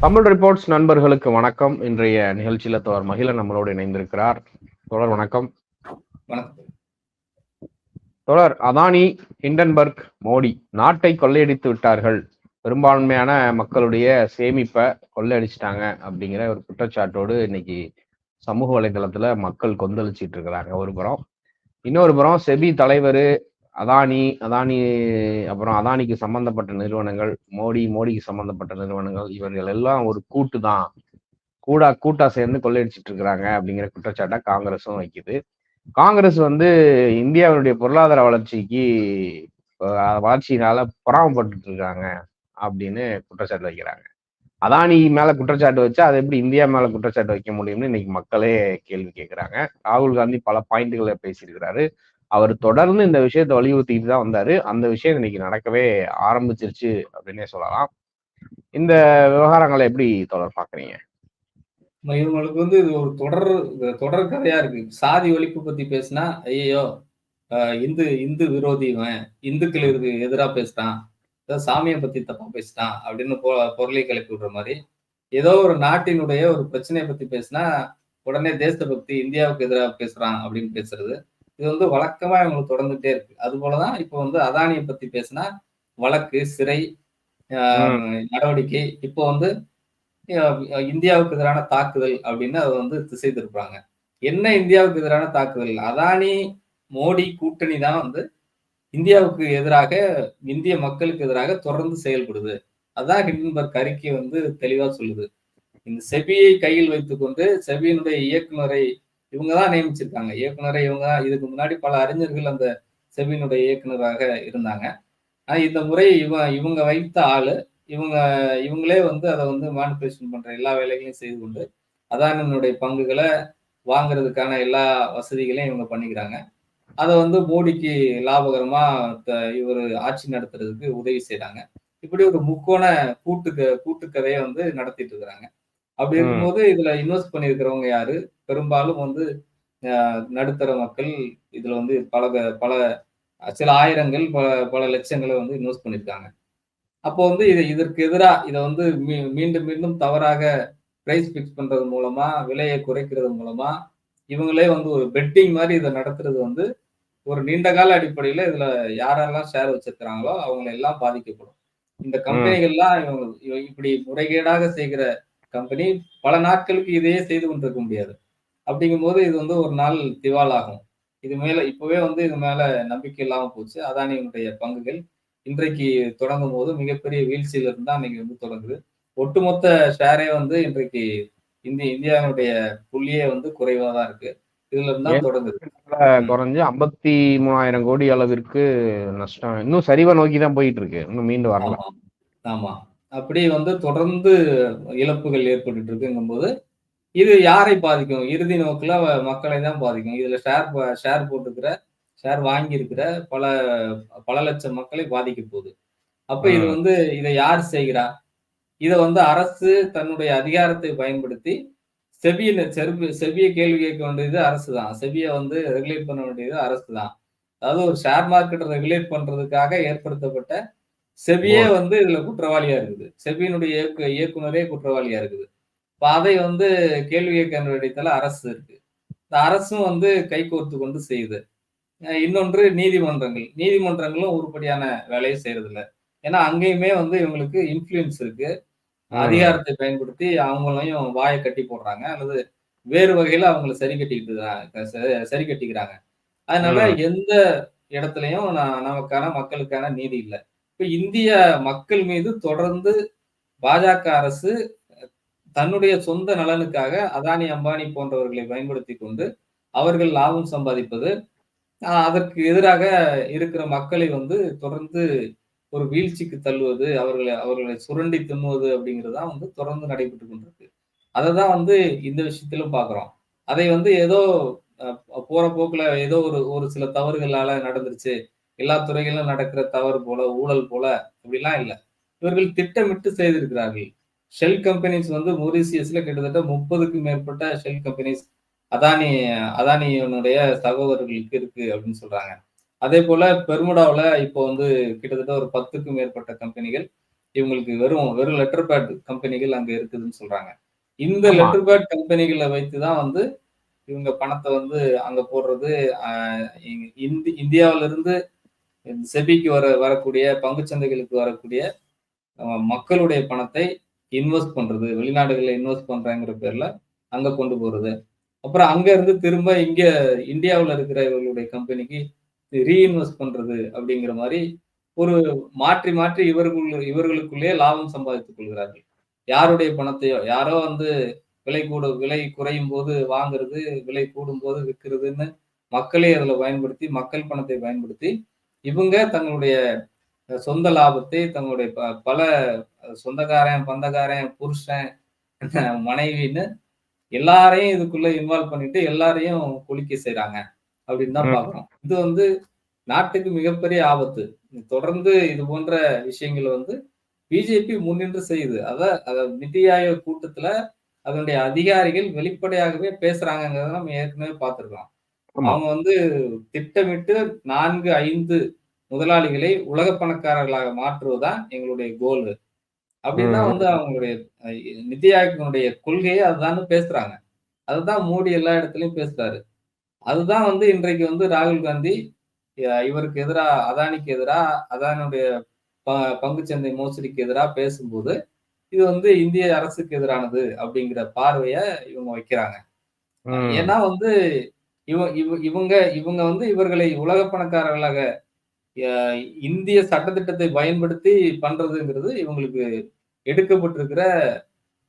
Tamil reports நண்பர்களுக்கு வணக்கம். இன்றைய நிகழ்ச்சியில தோழர் மகிழ நம்மளோடு இணைந்திருக்கிறார். தோழர் வணக்கம். தொடர் அதானி ஹிண்டன்பர்க் மோடி நாட்டை கொள்ளையடித்து விட்டார்கள். பெரும்பான்மையான மக்களுடைய சேமிப்பை கொள்ளையடிச்சிட்டாங்க அப்படிங்கிற ஒரு குற்றச்சாட்டோடு இன்னைக்கு சமூக வலைதளத்துல மக்கள் கொந்தளிச்சிட்டு இருக்கிறாங்க. ஒரு புறம் இன்னொரு புறம் செபி தலைவர் அதானி அதானி அப்புறம் அதானிக்கு சம்பந்தப்பட்ட நிறுவனங்கள் மோடி மோடிக்கு சம்பந்தப்பட்ட நிறுவனங்கள் இவர்கள் எல்லாம் ஒரு கூட்டு தான். கூடா கூட்டா சேர்ந்து கொள்ளையடிச்சிட்டு இருக்கிறாங்க அப்படிங்கிற குற்றச்சாட்டை காங்கிரஸும் வைக்குது. காங்கிரஸ் வந்து இந்தியாவினுடைய பொருளாதார வளர்ச்சிக்கு வளர்ச்சியினால பொறாமப்பட்டு இருக்காங்க அப்படின்னு குற்றச்சாட்டு வைக்கிறாங்க. அதானி மேல குற்றச்சாட்டு வச்சா அது எப்படி இந்தியா மேல குற்றச்சாட்டு வைக்க முடியும்னு இன்னைக்கு மக்களே கேள்வி கேட்கிறாங்க ராகுல் காந்தி பல பாயிண்ட்களை பேசியிருக்கிறாரு. அவர் தொடர்ந்து இந்த விஷயத்தை வலியுறுத்திட்டு தான் வந்தாரு. அந்த விஷயம் இன்னைக்கு நடக்கவே ஆரம்பிச்சிருச்சு அப்படின்னே சொல்லலாம். இந்த விவகாரங்களை எப்படி தொடர் பாக்குறீங்க இவங்களுக்கு வந்து இது ஒரு தொடர் தொடர் கதையா இருக்கு. சாதி ஒழிப்பு பத்தி பேசினா ஐயோ இந்து இந்து விரோதி இந்துக்களுக்கு எதிரா பேசுறான் ஏதோ சாமியை பத்தி தப்பா பேசிட்டான் அப்படின்னு பொ பொருளை கிளப்பி விடுற மாதிரி. ஏதோ ஒரு நாட்டினுடைய ஒரு பிரச்சனையை பத்தி பேசினா உடனே தேசபக்தி இந்தியாவுக்கு எதிராக பேசுறான் அப்படின்னு பேசுறது. இது வந்து வழக்கமா இவங்களுக்கு தொடர்ந்துட்டே இருக்கு. அது போலதான் இப்போ வந்து அதானியை பத்தி பேசினா வழக்கு சிறை நடவடிக்கை இப்போ வந்து இந்தியாவுக்கு எதிரான தாக்குதல் அப்படின்னு அதை வந்து திசை திருப்புறாங்க. என்ன இந்தியாவுக்கு எதிரான தாக்குதல்? அதானி மோடி கூட்டணி தான் வந்து இந்தியாவுக்கு எதிராக இந்திய மக்களுக்கு எதிராக தொடர்ந்து செயல்படுது. அதான் ஹிண்டன்பர்க் அறிக்கை வந்து தெளிவா சொல்லுது. இந்த செபியை கையில் வைத்துக்கொண்டு செபியினுடைய இயக்குனரை இவங்க தான் நியமிச்சிருக்காங்க. இயக்குனரை இவங்க தான். இதுக்கு முன்னாடி பல அறிஞர்கள் அந்த செவினுடைய இயக்குனராக இருந்தாங்க. ஆனா இந்த முறை இவன் இவங்க வைத்த ஆளு இவங்க இவங்களே வந்து அதை வந்து மானிபுலேஷன் பண்ற எல்லா வேலைகளையும் செய்து கொண்டு அதானனுடைய பங்குகளை வாங்குறதுக்கான எல்லா வசதிகளையும் இவங்க பண்ணிக்கிறாங்க. அதை வந்து மோடிக்கு லாபகரமா இவர் ஆட்சி நடத்துறதுக்கு உதவி செய்கிறாங்க இப்படி ஒரு முக்கோண கூட்டு கூட்டுக்கதையை வந்து நடத்திட்டு இருக்கிறாங்க. அப்படி. இருக்கும்போது இதுல இன்வெஸ்ட் பண்ணியிருக்கிறவங்க யாரு? பெரும்பாலும் வந்து நடுத்தர மக்கள் இதுல வந்து பல பல சில ஆயிரங்கள் பல பல லட்சங்களை வந்து இன்வெஸ்ட் பண்ணியிருக்காங்க. அப்போ வந்து இது இதற்கு எதிராக இதை வந்து மீண்டும் மீண்டும் தவறாக பிரைஸ் ஃபிக்ஸ் பண்றது மூலமா விலையை குறைக்கிறது மூலமா இவங்களே வந்து ஒரு பெட்டிங் மாதிரி இதை நடத்துறது வந்து ஒரு நீண்ட கால அடிப்படையில இதுல யாரெல்லாம் ஷேர் வச்சிருக்கிறாங்களோ அவங்க எல்லாம் பாதிக்கப்படும். இந்த கம்பெனிகள்லாம் இவங்க இவ- இப்படி முறைகேடாக செய்கிற கம்பெனி பல நாட்களுக்கு இதையே செய்து கொண்டிருக்க முடியாது. அப்படிங்கும்போது இது வந்து ஒரு நாள் திவால் ஆகும் இது மேல இப்பவே வந்து இது மேல நம்பிக்கை இல்லாம போச்சு. அதானியினுடைய பங்குகள். இன்றைக்கு தொடங்கும் போது மிகப்பெரிய வீழ்ச்சியில இருந்தா இன்னைக்கு வந்து தொடங்குது. ஒட்டுமொத்த ஷேரே வந்து இன்றைக்கு இந்திய இந்தியாவினுடைய புள்ளியே வந்து குறைவா தான் இருக்கு. இதுல இருந்தா? தொடங்குது. குறைஞ்சு ஐம்பத்தி மூணாயிரம் கோடி அளவிற்கு நஷ்டம். இன்னும் சரிவை நோக்கி தான் போயிட்டு இருக்கு. இன்னும் மீண்டு வரல. ஆமா. ஆமா. அப்படி வந்து தொடர்ந்து இழப்புகள் ஏற்பட்டு இருக்குங்கும்போது இது யாரை பாதிக்கும்? இறுதி நோக்குல மக்களை தான் பாதிக்கும். இதுல ஷேர் ஷேர் போட்டுக்கிற ஷேர் வாங்கி இருக்கிற பல பல லட்சம் மக்களை பாதிக்க போகுது. அப்ப இது. வந்து இதை யார் செய்கிறா? இதை வந்து அரசு தன்னுடைய அதிகாரத்தை பயன்படுத்தி செபியை செருப்பு செபியை கேள்வி கேட்க வேண்டியது அரசு தான் செபியை வந்து ரெகுலேட் பண்ண வேண்டியது அரசு தான் அதாவது ஒரு ஷேர் மார்க்கெட்டை ரெகுலேட் பண்றதுக்காக ஏற்படுத்தப்பட்ட செபியே வந்து இதுல குற்றவாளியா இருக்குது. செபியினுடைய இயக்கு இயக்குனரே குற்றவாளியா இருக்குது. இப்ப அதை வந்து கேள்வி கேட்க வேண்டியதுல அரசு இருக்கு. இந்த அரசும் வந்து கைகோர்த்து கொண்டு செய்யுது. இன்னொன்று நீதிமன்றங்கள். நீதிமன்றங்களும் உருப்படியான வேலையை செய்யறது இல்ல ஏன்னா அங்கேயுமே வந்து இவங்களுக்கு இன்ஃப்ளூயன்ஸ் இருக்கு. அதிகாரத்தை பயன்படுத்தி அவங்களையும் வாயை கட்டி போடுறாங்க. அல்லது வேறு வகையில அவங்கள சரி கட்டிக்கிட்டு சரி கட்டிக்கிறாங்க. அதனால. எந்த இடத்துலயும் நமக்கான மக்களுக்கான நீதி இல்லை. இப்போ இந்திய மக்கள் மீது தொடர்ந்து பாஜக அரசு தன்னுடைய சொந்த நலனுக்காக அதானி அம்பானி போன்றவர்களை பயன்படுத்தி கொண்டு அவர்கள் லாபம் சம்பாதிப்பது அதற்கு எதிராக இருக்கிற மக்களை வந்து தொடர்ந்து ஒரு வீழ்ச்சிக்கு தள்ளுவது அவர்களை அவர்களை சுரண்டி தின்னுவது அப்படிங்கிறது தான் வந்து தொடர்ந்து நடைபெற்று கொண்டிருக்கு. அதை தான் வந்து இந்த விஷயத்திலும் பார்க்குறோம். அதை வந்து ஏதோ போகிற போற போக்குல ஏதோ ஒரு ஒரு சில தவறுகளால நடந்துருச்சு எல்லா துறைகளிலும் நடக்கிற தவறு போல ஊழல் போல அப்படிலாம் இல்லை. இவர்கள் திட்டமிட்டு செய்திருக்கிறார்கள். ஷெல் கம்பெனிஸ் வந்து மொரீசியஸ்ல கிட்டத்தட்ட முப்பதுக்கும் மேற்பட்ட ஷெல் கம்பெனிஸ் அதானி அதானியினுடைய சகோதரர்களுக்கு இருக்கு அப்படின்னு சொல்றாங்க. அதே போல பெர்முடாவில் இப்போ வந்து கிட்டத்தட்ட ஒரு பத்துக்கும் மேற்பட்ட கம்பெனிகள் இவங்களுக்கு வெறும் வெறும் லெட்டர் பேட் கம்பெனிகள் அங்க இருக்குதுன்னு சொல்றாங்க. இந்த. லெட்டர் பேட் கம்பெனிகளை வைத்து தான் வந்து இவங்க பணத்தை வந்து அங்க போடுறது இந்தியாவில இருந்து செபிக்கு வர வரக்கூடிய பங்குச்சந்தைகளுக்கு வரக்கூடிய மக்களுடைய பணத்தை இன்வெஸ்ட் பண்றது வெளிநாடுகளில் இன்வெஸ்ட் பண்றாங்கிற பேர்ல அங்க கொண்டு போறது. அப்புறம் அங்க இருந்து திரும்ப இங்க இந்தியாவில் இருக்கிற இவர்களுடைய கம்பெனிக்கு ரீஇன்வெஸ்ட் பண்றது அப்படிங்கிற மாதிரி ஒரு மாற்றி மாற்றி இவர்கள் இவர்களுக்குள்ளேயே லாபம் சம்பாதித்துக் கொள்கிறார்கள். யாருடைய பணத்தையோ யாரோ வந்து விலை கூட விலை குறையும் போது வாங்குறது விலை கூடும் போது விற்கிறதுன்னு மக்களே அதில் பயன்படுத்தி மக்கள் பணத்தை பயன்படுத்தி இவங்க தங்களுடைய சொந்த லாபத்தை தங்களுடைய ப- பல சொந்தக்காரன் பந்தக்காரன் புருஷன் மனைவின்னு எல்லாரையும் இதுக்குள்ள இன்வால்வ் பண்ணிட்டு எல்லாரையும் குளிக்க செய்றாங்க அப்படின்னு தான். பாக்குறோம் இது வந்து நாட்டுக்கு மிகப்பெரிய ஆபத்து தொடர்ந்து இது போன்ற விஷயங்களை வந்து பிஜேபி முன்னின்று செய்யுது அத அத நிதி ஆயோக் கூட்டத்துல அதனுடைய அதிகாரிகள் வெளிப்படையாகவே பேசுறாங்கிறத நம்ம ஏற்கனவே பார்த்திருக்கோம். அவங்க வந்து திட்டமிட்டு நான்கு ஐந்து முதலாளிகளை உலக பணக்காரர்களாக மாற்றுவதுதான் எங்களுடைய கோல் அப்படின்னா. வந்து அவங்களுடைய நிதி ஆயோக்கினுடைய கொள்கையே அதுதான் பேசுறாங்க. அதுதான் மோடி எல்லா இடத்துலயும் பேசுறாரு. அதுதான் வந்து இன்றைக்கு வந்து ராகுல் காந்தி இவருக்கு எதிரா அதானிக்கு எதிரா அதானுடைய ப- பங்குச்சந்தை மோசடிக்கு எதிரா பேசும்போது இது வந்து இந்திய அரசுக்கு எதிரானது அப்படிங்கிற பார்வைய இவங்க வைக்கிறாங்க. ஏன்னா வந்து இவ இவ இவங்க இவங்க வந்து இவர்களை உலக பணக்காரர்களாக இந்திய சட்டத்திட்டத்தை பயன்படுத்தி பண்றதுங்கிறது இவங்களுக்கு எடுக்கப்பட்டிருக்கிற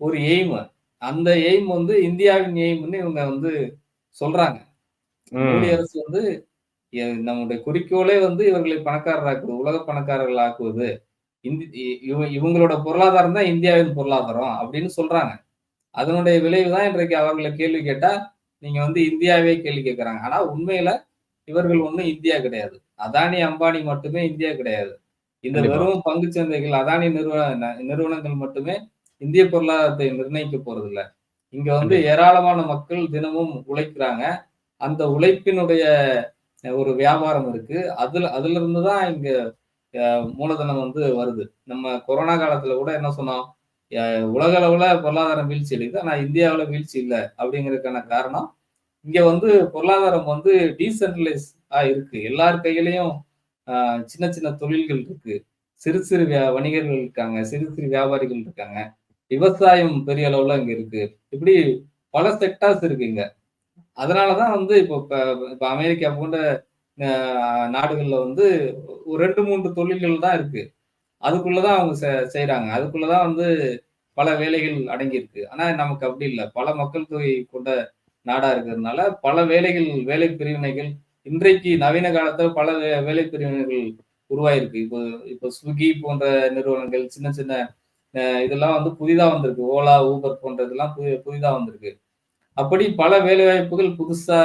ஒரு எய்ம். அந்த எய்ம் வந்து இந்தியாவின் எய்ம்னு இவங்க வந்து சொல்றாங்க. மோடி. அரசு வந்து நம்முடைய குறிக்கோளே வந்து இவர்களை பணக்காரராக்குவது உலக பணக்காரர்கள் ஆக்குவது இந்தி இவங்களோட பொருளாதாரம் தான் இந்தியாவின் பொருளாதாரம் அப்படின்னு சொல்றாங்க. அதனுடைய விளைவு தான் இன்றைக்கு அவர்களை கேள்வி கேட்டா நீங்க வந்து இந்தியாவே கேள்வி கேட்கறாங்க ஆனா உண்மையில இவர்கள் ஒண்ணும் இந்தியா கிடையாது. அதானி அம்பானி மட்டுமே இந்தியா கிடையாது. இந்த. வெறும் பங்குச் சந்தைகள் அதானி நிறுவன நிறுவனங்கள் மட்டுமே இந்திய பொருளாதாரத்தை நிர்ணயிக்க போறது இல்ல இங்க வந்து ஏராளமான மக்கள் தினமும் உழைக்கிறாங்க. அந்த உழைப்பினுடைய ஒரு வியாபாரம் இருக்கு. அதுல அதுல இருந்து தான் இங்க மூலதனம் வந்து வருது. நம்ம கொரோனா காலத்துல கூட என்ன சொன்னோம்? உலக அளவுல பொருளாதாரம் வீழ்ச்சி அடையுது. ஆனா இந்தியாவில் வீழ்ச்சி இல்லை அப்படிங்கிறதுக்கான காரணம் இங்க வந்து பொருளாதாரம் வந்து டீசென்ட்ரலைஸ் ஆ இருக்கு. எல்லார் கையிலையும் சின்ன சின்ன தொழில்கள் இருக்கு. சிறு சிறு வியா வணிகர்கள் இருக்காங்க சிறு சிறு வியாபாரிகள் இருக்காங்க. விவசாயம் பெரிய அளவுல இங்க இருக்கு. இப்படி பல செக்டார்ஸ் இருக்கு இங்க. அதனாலதான் வந்து இப்போ இப்போ அமெரிக்கா போன்ற நாடுகளில் நாடுகள்ல வந்து ஒரு ரெண்டு மூன்று தொழில்கள் தான் இருக்கு. அதுக்குள்ளதான் அவங்க செ- செய்றாங்க. அதுக்குள்ளதான் வந்து பல வேலைகள் அடங்கி இருக்கு ஆனா நமக்கு அப்படி இல்லை. பல மக்கள் தொகை கொண்ட நாடா இருக்கிறதுனால பல வேலைகள் வேலை பிரிவினைகள் இன்றைக்கு நவீன காலத்துல பல வேலை பிரிவினைகள் உருவாயிருக்கு. இப்போ இப்போ ஸ்விக்கி போன்ற நிறுவனங்கள் சின்ன சின்ன அஹ், இதெல்லாம் வந்து புதிதா வந்திருக்கு. ஓலா ஊபர் போன்ற இதெல்லாம் புதி- புதிதா வந்திருக்கு. அப்படி பல வேலை வாய்ப்புகள் புதுசா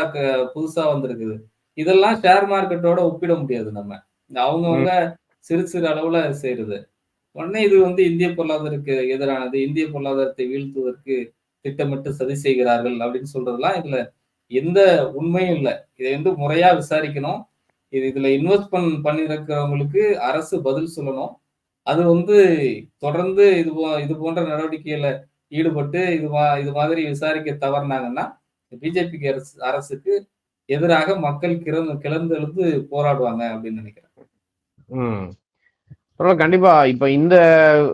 புதுசா வந்திருக்குது. இதெல்லாம் ஷேர் மார்க்கெட்டோட ஒப்பிட முடியாது நம்ம. அவங்கவங்க சிறு சிறு அளவுல செய்யறது உடனே இது வந்து இந்திய பொருளாதாரத்துக்கு எதிரானது இந்திய பொருளாதாரத்தை வீழ்த்துவதற்கு திட்டமிட்டு சதி செய்கிறார்கள் அப்படின்னு சொல்றதெல்லாம் இதுல எந்த உண்மையும் இல்லை. இதை வந்து முறையா விசாரிக்கணும். இது இதுல இன்வெஸ்ட் பண் பண்ணிருக்கிறவங்களுக்கு அரசு பதில் சொல்லணும். அது வந்து தொடர்ந்து இது போ- இது போன்ற நடவடிக்கையில ஈடுபட்டு இது மா- இது மாதிரி விசாரிக்க தவறினாங்கன்னா பிஜேபிக்கு அரசு அரசுக்கு எதிராக மக்கள் கிளர்ந்து கிளர்ந்தெழுந்து போராடுவாங்க அப்படின்னு நினைக்கிறேன். கண்டிப்பா. இப்ப இந்த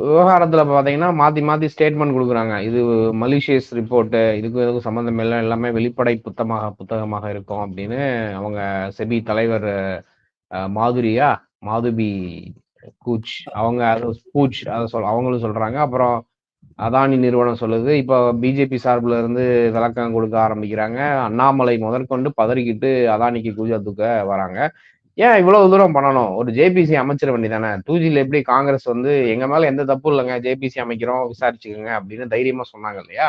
விவகாரத்துல பாத்தீங்கன்னா மாத்தி மாத்தி ஸ்டேட்மெண்ட் கொடுக்குறாங்க. இது மலிஷியஸ் ரிப்போர்ட் இதுக்கு இதுக்கும் சம்பந்தம் இல்லை எல்லாமே வெளிப்படை புத்தமாக புத்தகமாக இருக்கும் அப்படின்னு அவங்க செபி தலைவர் மாதுரியா மாதுபி கூச் அவங்க அது பூச் அதை சொல் அவங்களும் சொல்றாங்க. அப்புறம் அதானி நிறுவனம் சொல்லுது. இப்போ பிஜேபி சார்பில் இருந்து விளக்கம் கொடுக்க ஆரம்பிக்கிறாங்க. அண்ணாமலை முதற்கொண்டு பதறிக்கிட்டு அதானிக்கு கூஜா தூக்க வராங்க. ஏன் இவ்வளவு தூரம் பண்ணணும்? ஒரு ஜேபிசி அமைச்சிட வேண்டியதானே? தானே டூஜியில் எப்படி காங்கிரஸ் வந்து எங்க மேல எந்த தப்பும் இல்லைங்க ஜேபிசி அமைக்கிறோம் விசாரிச்சுக்கோங்க அப்படின்னு தைரியமா சொன்னாங்க இல்லையா?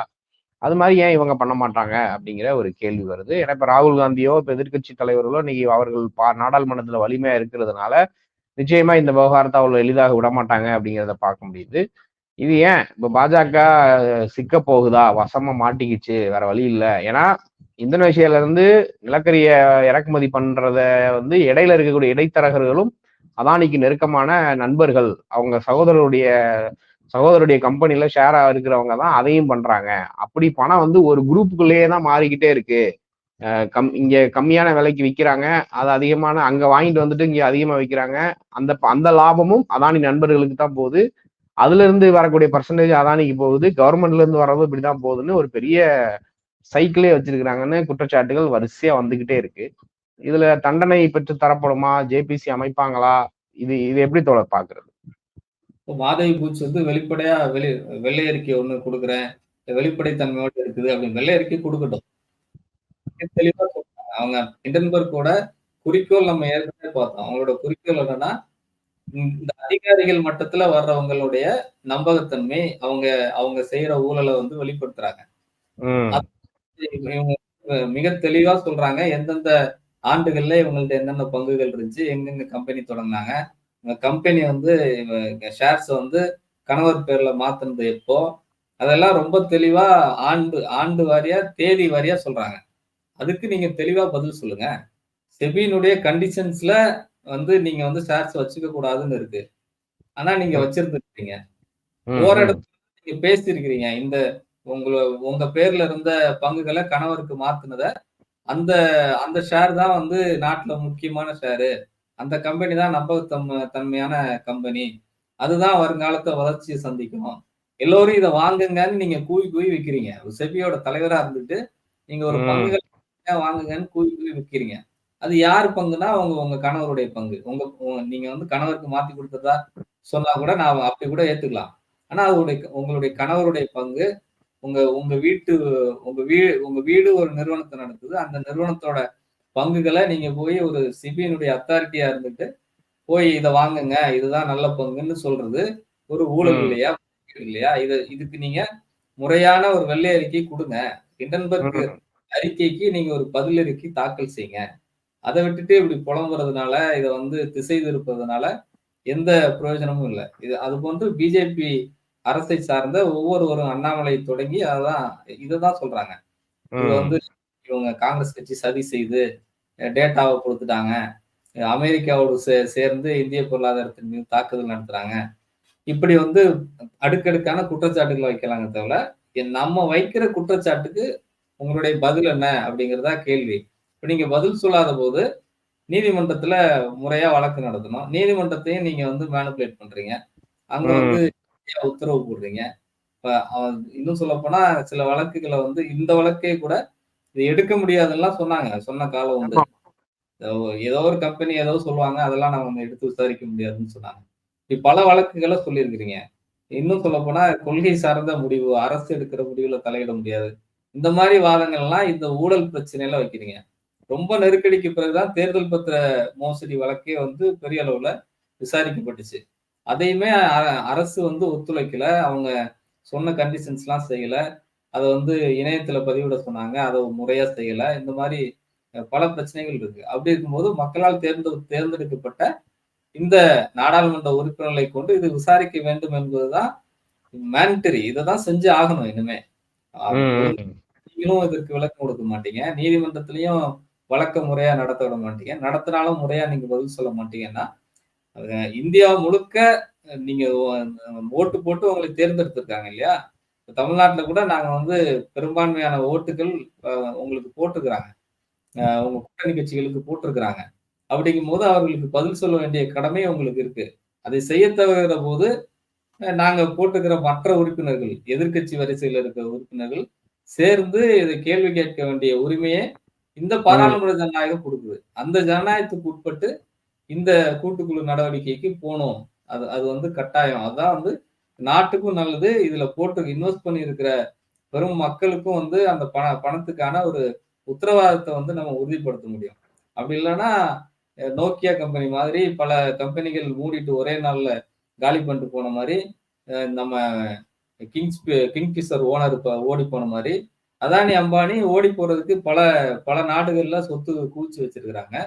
அது மாதிரி ஏன் இவங்க பண்ண மாட்டாங்க? அப்படிங்கிற ஒரு கேள்வி வருது. ஏன்னா இப்ப ராகுல் காந்தியோ இப்ப எதிர்க்கட்சி தலைவர்களோ இன்னைக்கு அவர்கள் பா நாடாளுமன்றத்துல வலிமையா இருக்கிறதுனால நிச்சயமா இந்த விவகாரத்தை அவ்வளவு எளிதாக விட மாட்டாங்க அப்படிங்கிறத பார்க்க முடியுது. இது ஏன்? இப்ப பாஜக சிக்க போகுதா? வசமா மாட்டிக்கிச்சு வேற வழி இல்லை. ஏன்னா இந்தோனேஷியால இருந்து நிலக்கரிய இறக்குமதி பண்றத வந்து இடையில இருக்கக்கூடிய இடைத்தரகர்களும் அதானிக்கு நெருக்கமான நண்பர்கள். அவங்க சகோதரருடைய சகோதரருடைய கம்பெனில ஷேரா இருக்கிறவங்க தான் அதையும் பண்றாங்க. அப்படி பணம் வந்து ஒரு குரூப்புக்குள்ளேயே தான் மாறிக்கிட்டே இருக்கு. கம் இங்க கம்மியான விலைக்கு விற்கிறாங்க அது அதிகமான அங்க வாங்கிட்டு வந்துட்டு இங்க அதிகமா விற்கிறாங்க அந்த ப- அந்த லாபமும் அதானி நண்பர்களுக்கு தான் போகுது. அதுல இருந்து வரக்கூடிய பர்சன்டேஜ் அதானிக்கு போகுது. கவர்மெண்ட்ல இருந்து வர்றதும் இப்படிதான் போகுதுன்னு ஒரு பெரிய சைக்கிளே வச்சிருக்கிறாங்கன்னு குற்றச்சாட்டுகள் வரிசையா வந்துகிட்டே இருக்கு. இதுல தண்டனை பெற்று தரப்படுமா? ஜேபிசி அமைப்பாங்களா? இது இது எப்படி தோழர் பாக்குறது? இப்போ மாதவி பூச்சி வந்து வெளிப்படையா வெளி வெள்ளை அறிக்கை ஒண்ணு கொடுக்குறேன். வெளிப்படைத்தன்மையோட இருக்குது அப்படின்னு வெள்ளை அறிக்கை கொடுக்கட்டும். தெளிவா அவங்க ஹிண்டன்பர்க்கோட குறிக்கோள் நம்ம ஏற்கனவே பார்த்தோம். அவங்களோட குறிக்கோள் என்னன்னா இந்த அதிகாரிகள் மட்டத்துல வர்றவங்களுடைய நம்பகத்தன்மை அவங்க அவங்க செய்யற ஊழலை வந்து வெளிப்படுத்துறாங்க. இவங்க மிக தெளிவா சொல்றாங்க. எந்தெந்த ஆண்டுகள்ல இவங்கள்ட்ட என்னென்ன பங்குகள் இருந்துச்சு எங்கெங்க கம்பெனி தொடங்கினாங்க. கம்பெனி வந்து ஷேர்ஸ் வந்து கணவர் பேர்ல மாத்தினது எப்போ அதெல்லாம் ரொம்ப தெளிவா ஆண்டு ஆண்டு வாரியா தேதி வாரியா சொல்றாங்க. அதுக்கு நீங்க தெளிவா பதில் சொல்லுங்க. செபியினுடைய கண்டிஷன்ஸ்ல வந்து நீங்க வந்து ஷேர்ஸ் வச்சுக்க கூடாதுன்னு இருக்கு. ஆனா நீங்க வச்சிருந்துருக்கீங்க ம். இடத்துல நீங்க பேசியிருக்கிறீங்க. இந்த உங்கள உங்க பேர்ல இருந்த பங்குகளை கணவருக்கு மாத்துனத அந்த அந்த ஷேர் தான் வந்து நாட்டுல முக்கியமான ஷேரு அந்த கம்பெனி தான் நம்பகத்தன்மை தன்மையான கம்பெனி அதுதான் வருங்காலத்தை வளர்ச்சியை சந்திக்கும் எல்லோரும் இதை வாங்குங்கன்னு நீங்க கூவி கூவி விற்கிறீங்க ஒரு செபியோட தலைவரா இருந்துட்டு நீங்க ஒரு. பங்குகள் வாங்குங்கன்னு கூவி கூவி விற்கிறீங்க அது யார் பங்குனா உங்க உங்க கணவருடைய பங்கு. உங்க உங்க- நீங்க வந்து கணவருக்கு மாத்தி கொடுத்ததா சொன்னா கூட நான் அப்படி கூட ஏத்துக்கலாம். ஆனா அவருடைய உங்களுடைய கணவருடைய பங்கு உங்க உங்க வீட்டு உங்க வீ உங்க வீடு ஒரு நிறுவனத்தை நடத்துது. அந்த நிறுவனத்தோட பங்குகளை நீங்க போய் ஒரு சிபியினுடைய அத்தாரிட்டியா இருந்துட்டு போய் இதை வாங்குங்க இதுதான் நல்ல பங்குன்னு சொல்றது ஒரு ஊழல். இல்லையா? இல்லையா? இது இதுக்கு நீங்க முறையான ஒரு வெள்ளை அறிக்கை கொடுங்க. ஹிண்டன்பர்க். அறிக்கைக்கு நீங்க ஒரு பதில் அறிக்கை தாக்கல் செய்யுங்க. அதை விட்டுட்டு இப்படி புலம்புறதுனால இதை வந்து திசை திருப்பதுனால எந்த பிரயோஜனமும் இல்லை. இது அது போன்று பிஜேபி அரசை சார்ந்த ஒவ்வொருவரும் அண்ணாமலை தொடங்கி அதான் இதுதான் சொல்றாங்க. இது. வந்து இவங்க காங்கிரஸ் கட்சி சதி செய்து டேட்டாவை கொடுத்துட்டாங்க. அமெரிக்காவோடு சே சேர்ந்து இந்திய பொருளாதாரத்தின் மீது தாக்குதல் நடத்துறாங்க. இப்படி வந்து அடுக்கடுக்கான குற்றச்சாட்டுகளை வைக்கலாங்க தவிர நம்ம வைக்கிற குற்றச்சாட்டுக்கு உங்களுடைய பதில் என்ன அப்படிங்கிறதா கேள்வி. இப்ப நீங்க பதில் சொல்லாத போது நீதிமன்றத்துல முறையா வழக்கு நடத்தணும். நீதிமன்றத்தையும் நீங்க வந்து மேனிபுலேட் பண்றீங்க. அங்க ம். வந்து உத்தரவு போடுறீங்க. இப்ப இன்னும் சொல்ல போனா சில வழக்குகளை வந்து இந்த வழக்கே கூட இது எடுக்க முடியாதுலாம் சொன்னாங்க. சொன்ன காலம் உண்டு ஏதோ ஒரு கம்பெனி ஏதோ சொல்லுவாங்க. அதெல்லாம் நம்ம எடுத்து விசாரிக்க முடியாதுன்னு சொன்னாங்க. இப்படி பல வழக்குகளை சொல்லியிருக்கிறீங்க. இன்னும் சொல்ல போனா கொள்கை சார்ந்த முடிவு அரசு எடுக்கிற முடிவுல தலையிட முடியாது. இந்த மாதிரி வாதங்கள்லாம் இந்த ஊழல் பிரச்சனையில வைக்கிறீங்க. ரொம்ப நெருக்கடிக்கு பிறகுதான் தேர்தல் பத்திர மோசடி வழக்கே வந்து பெரிய அளவுல விசாரிக்கப்பட்டுச்சு. அதையுமே அரசு வந்து ஒத்துழைக்கல. அவங்க சொன்ன கண்டிஷன்ஸ் எல்லாம் செய்யல. அதை வந்து இணையத்துல பதிவிட சொன்னாங்க. அதை முறையா செய்யல. இந்த மாதிரி பல பிரச்சனைகள் இருக்கு. அப்படி இருக்கும்போது மக்களால் தேர்ந்து தேர்ந்தெடுக்கப்பட்ட இந்த நாடாளுமன்ற உறுப்பினர்களை கொண்டு இது விசாரிக்க வேண்டும் என்பதுதான் மேண்டரி இதை தான் செஞ்சு ஆகணும் இனிமே. நீங்களும் இதற்கு விளக்கம் கொடுக்க மாட்டீங்க. நீதிமன்றத்திலையும் வழக்க முறையா நடத்த விட மாட்டீங்க. நடத்தினாலும் முறையா நீங்க பதில் சொல்ல மாட்டீங்கன்னா இந்தியா முழுக்க நீங்க ஓட்டு போட்டு உங்களை தேர்ந்தெடுத்திருக்காங்க இல்லையா? தமிழ்நாட்டுல கூட நாங்க வந்து பெரும்பான்மையான ஓட்டுகள் உங்களுக்கு போட்டிருக்கிறாங்க. அஹ், உங்க கூட்டணி கட்சிகளுக்கு போட்டிருக்கிறாங்க. அப்படிங்கும் போது அவர்களுக்கு பதில் சொல்ல வேண்டிய கடமை உங்களுக்கு இருக்கு. அதை செய்ய தவறுகிற போது நாங்க போட்டுக்கிற மற்ற உறுப்பினர்கள் எதிர்க்கட்சி வரிசையில் இருக்கிற உறுப்பினர்கள் சேர்ந்து இதை கேள்வி கேட்க வேண்டிய உரிமையை இந்த பாராளுமன்ற ஜனநாயகம் கொடுக்குது. அந்த ஜனநாயகத்துக்கு உட்பட்டு இந்த கூட்டுக்குழு நடவடிக்கைக்கு போகணும் அது அது வந்து கட்டாயம். அதான் வந்து நாட்டுக்கும் நல்லது. இதுல போட்டு இன்வெஸ்ட் பண்ணி இருக்கிற பெரும் மக்களுக்கும் வந்து அந்த பண பணத்துக்கான ஒரு உத்தரவாதத்தை வந்து நம்ம உறுதிப்படுத்த முடியும். அப்படி இல்லைன்னா நோக்கியா கம்பெனி மாதிரி பல கம்பெனிகள் மூடிட்டு ஒரே நாள்ல காலி பண்ணிட்டு போன மாதிரி நம்ம கிங்ஸ் கிங்ஃபிஷர் ஓனர் இப்போ ஓடி போன மாதிரி அதானி அம்பானி ஓடி போறதுக்கு பல பல நாடுகள்ல சொத்து குவிச்சு வச்சிருக்கிறாங்க.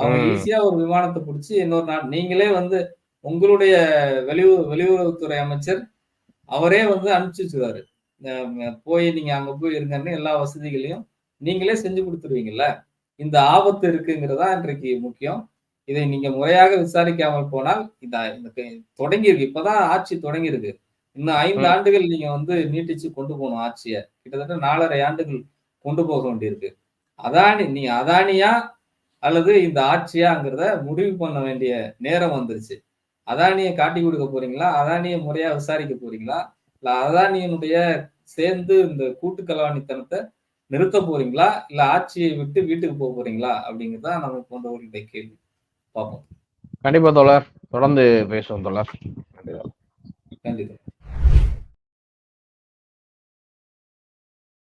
அவங்க. ஈஸியா ஒரு விமானத்தை பிடிச்சி இன்னொரு நாடு நீங்களே வந்து உங்களுடைய வெளியுறவு வெளியுறவுத்துறை அமைச்சர் அவரே வந்து அனுப்பிச்சு வச்சுருவாரு. போய் நீங்க அங்க போய் இருங்கன்னு எல்லா வசதிகளையும் நீங்களே செஞ்சு கொடுத்துருவீங்கல்ல? இந்த ஆபத்து இருக்குங்கிறதா இன்றைக்கு முக்கியம். இதை நீங்க முறையாக விசாரிக்காமல் போனால் இந்த இந்த கே- தொடங்கி இருக்கு இப்பதான் ஆட்சி தொடங்கி இருக்கு இன்னும் ஐந்து. ஆண்டுகள் நீங்க வந்து நீட்டிச்சு கொண்டு போகணும் ஆட்சியை. கிட்டத்தட்ட நாலரை ஆண்டுகள் கொண்டு போக வேண்டியிருக்கு. அதானி நீ அதானியா அல்லது இந்த ஆட்சியாங்கிறத முடிவு பண்ண வேண்டிய நேரம் வந்துருச்சு. அதானியை காட்டி கொடுக்க போறீங்களா? அதானியை முறையா விசாரிக்க போறீங்களா? இல்ல அதானியினுடைய சேர்ந்து இந்த கூட்டு கலவாணித்தனத்தை நிறுத்த போறீங்களா? இல்ல ஆட்சியை விட்டு வீட்டுக்கு போக போறீங்களா? அப்படிங்கிறதா நம்ம போன்றவர்களுடைய கேள்வி. பார்ப்போம். கண்டிப்பா தோழர். தொடர்ந்து பேசுவோம் தோழர். கண்டிப்பா